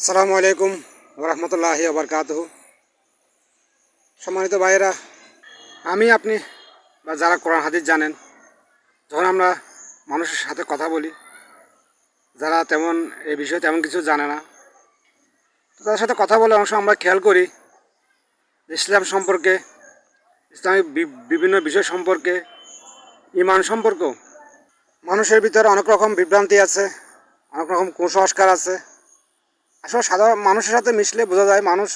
আসসালামু আলাইকুম রহমতুল্লাহি আবরকাত সম্মানিত ভাইয়েরা, আমি আপনি বা যারা কোরআন হাদিস জানেন, যখন আমরা মানুষের সাথে কথা বলি, যারা তেমন এই বিষয়ে তেমন কিছু জানে না তাদের সাথে কথা বলে অংশ আমরা খেয়াল করি ইসলাম সম্পর্কে ইসলামিক বিভিন্ন বিষয় সম্পর্কে, ইমান সম্পর্ক মানুষের ভিতরে অনেক রকম বিভ্রান্তি আছে, অনেক রকম কুসংস্কার আছে আসলে সাধারণ মানুষের সাথে মিশলে বোঝা যায় মানুষ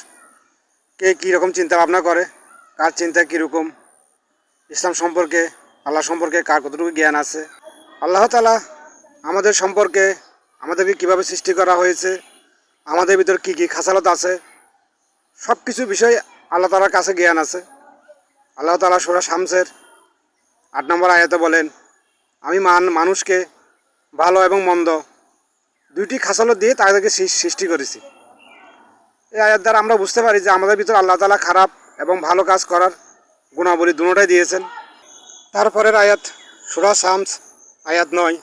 কে কী রকম চিন্তা ভাবনা করে, কার চিন্তা কীরকম, ইসলাম সম্পর্কে, আল্লাহ সম্পর্কে কার কতটুকু জ্ঞান আছে। আল্লাহ তালা আমাদের সম্পর্কে আমাদেরকে কীভাবে সৃষ্টি করা হয়েছে, আমাদের ভিতর কী কী খাসালত আছে সব কিছু বিষয় আল্লাহ তালার কাছে জ্ঞান আছে। আল্লাহ তালা সোরা শামসের আট নম্বর আয়াতে বলেন, আমি মান, মানুষকে ভালো এবং মন্দ দুইটি খাসালত দিয়ে তাদেরকে সৃষ্টি করেছি। এই আয়াত দ্বারা আমরা বুঝতে পারি যে আমাদের ভিতর আল্লাহ তালা খারাপ এবং ভালো কাজ করার গুণাবলী দুটোটাই দিয়েছেন। তারপরের আয়াত সুরা শামস, আয়াত নয়।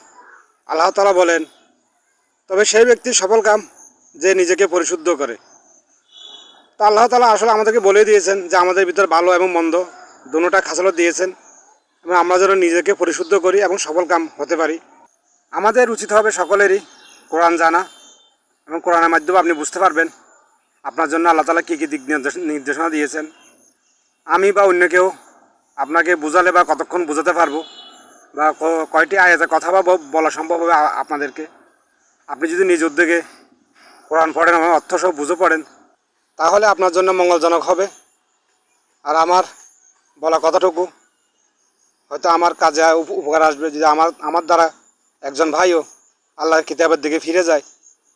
আল্লাহ তালা বলেন, তবে সেই ব্যক্তি সফল কাম যে নিজেকে পরিশুদ্ধ করে। তো আল্লাহ তালা আসলে আমাদেরকে বলে দিয়েছেন যে আমাদের ভিতর ভালো এবং মন্দ দুটোটা খাসালত দিয়েছেন এবং আমরা যেন নিজেকে পরিশুদ্ধ করি এবং সফল কাম হতে পারি। আমাদের উচিত হবে সকলেরই কোরআন জানা এবং কোরআনের মাধ্যমে আপনি বুঝতে পারবেন আপনার জন্য আল্লাহ তালা কী কী দিক নির্দেশ- নির্দেশনা দিয়েছেন। আমি বা অন্য কেউ আপনাকে বোঝালে বা কতক্ষণ বোঝাতে পারব বা কয়টি আয়াতে কথা বা বলা সম্ভব হবে আপনাদেরকে। আপনি যদি নিজ উদ্যোগে কোরআন পড়েন এবং অর্থ সব বুঝে পড়েন, তাহলে আপনার জন্য মঙ্গলজনক হবে। আর আমার বলা কথাটুকু হয়তো আমার কাজে উপকার আসবে যদি আমার আমার দ্বারা একজন ভাইও আল্লাহর কিতাবের দিকে ফিরে যায়।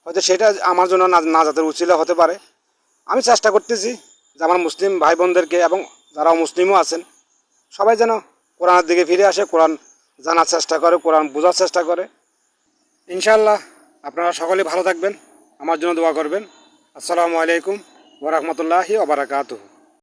হয়তো সেটা আমার জন্য না নাজাতের উচিলা হতে পারে। আমি চেষ্টা করতেছি যে আমার মুসলিম ভাই বোনদেরকে এবং যারা মুসলিমও আছেন, সবাই যেন কোরআনের দিকে ফিরে আসে, কোরআন জানার চেষ্টা করে, কোরআন বোঝার চেষ্টা করে। ইনশাল্লাহ আপনারা সকলে ভালো থাকবেন। আমার জন্য দোয়া করবেন। আসসালামু আলাইকুম ওরহমতুল্লাহি ওবরাকাতুহু